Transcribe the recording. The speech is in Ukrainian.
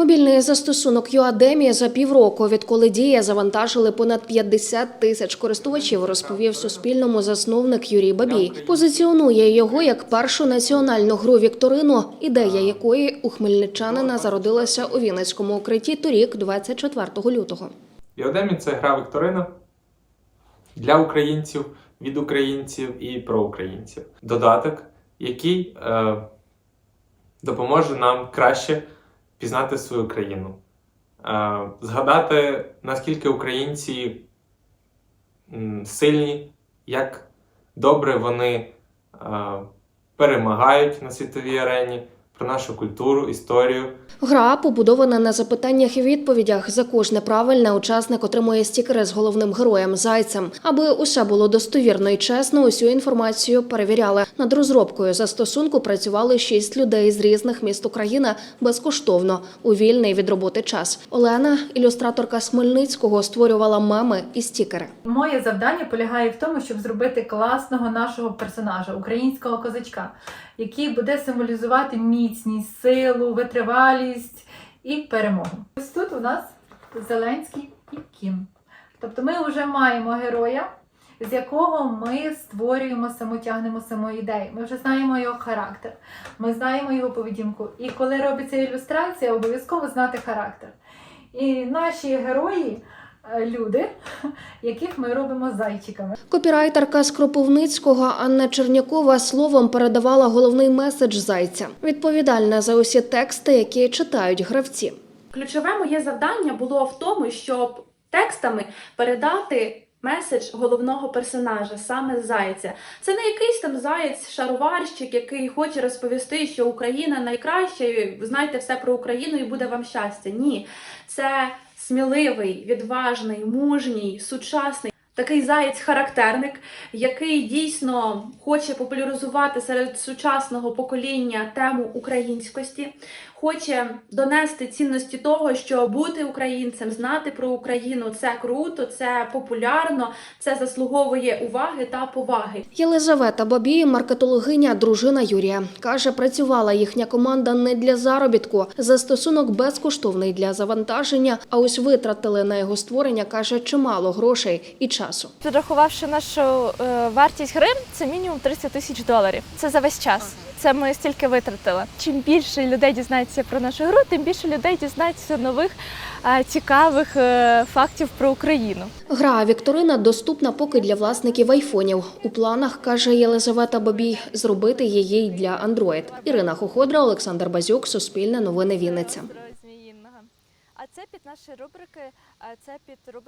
Мобільний застосунок Юадемі за півроку, відколи діє, завантажили понад 50 тисяч користувачів, розповів Суспільному засновник Юрій Бабій. Позиціонує його як першу національну гру вікторину, ідея якої у хмельничанина зародилася у Вінницькому укритті торік, 24 лютого. Біодемі це гра Вікторина для українців, від українців і про українців. Додаток, який е, допоможе нам краще пізнати свою країну, е, згадати, наскільки українці сильні, як добре вони е, перемагають на світовій арені, про нашу культуру, історію. Гра побудована на запитаннях і відповідях. За кожне правильне учасник отримує стікери з головним героєм зайцем. Аби усе було достовірно і чесно, усю інформацію перевіряли. Над розробкою застосунку працювали шість людей з різних міст України безкоштовно у вільний від роботи час. Олена, ілюстраторка з Хмельницького, створювала меми і стікери. Моє завдання полягає в тому, щоб зробити класного нашого персонажа, українського козачка, який буде символізувати міцність, силу, витривалість і перемогу. Ось тут у нас Зеленський і Кім. Тобто ми вже маємо героя, з якого ми створюємо самотягнемо саму ідею. Ми вже знаємо його характер, ми знаємо його поведінку. І коли робиться ілюстрація, обов'язково знати характер. І наші герої люди, яких ми робимо зайчиками. Копірайтерка з Кропивницького Анна Чернякова словом передавала головний меседж зайця, відповідальна за усі тексти, які читають гравці. Ключове моє завдання було в тому, щоб текстами передати меседж головного персонажа, саме зайця. Це не якийсь там заєць-шароварщик, який хоче розповісти, що Україна найкраща, і ви знаєте все про Україну і буде вам щастя. Ні, це сміливий, відважний, мужній, сучасний. Такий заєць-характерник, який дійсно хоче популяризувати серед сучасного покоління тему українськості, хоче донести цінності того, що бути українцем, знати про Україну це круто, це популярно, це заслуговує уваги та поваги. Єлизавета Бабій, маркетологиня, дружина Юрія, каже, працювала їхня команда не для заробітку. Застосунок безкоштовний для завантаження, а ось витратили на його створення, каже, чимало грошей і часу. Підрахувавши нашу е, вартість гри, це мінімум 30 тисяч доларів. Це за весь час. Це ми стільки витратили. Чим більше людей дізнається про нашу гру, тим більше людей дізнається нових цікавих е, фактів про Україну. Гра Вікторина доступна поки для власників айфонів. У планах каже Єлизавета Бабій зробити її й для Android. Ірина Хоходра, Олександр Базюк, Суспільне новини Вінниця. А це під наші рубрики, це під рубрики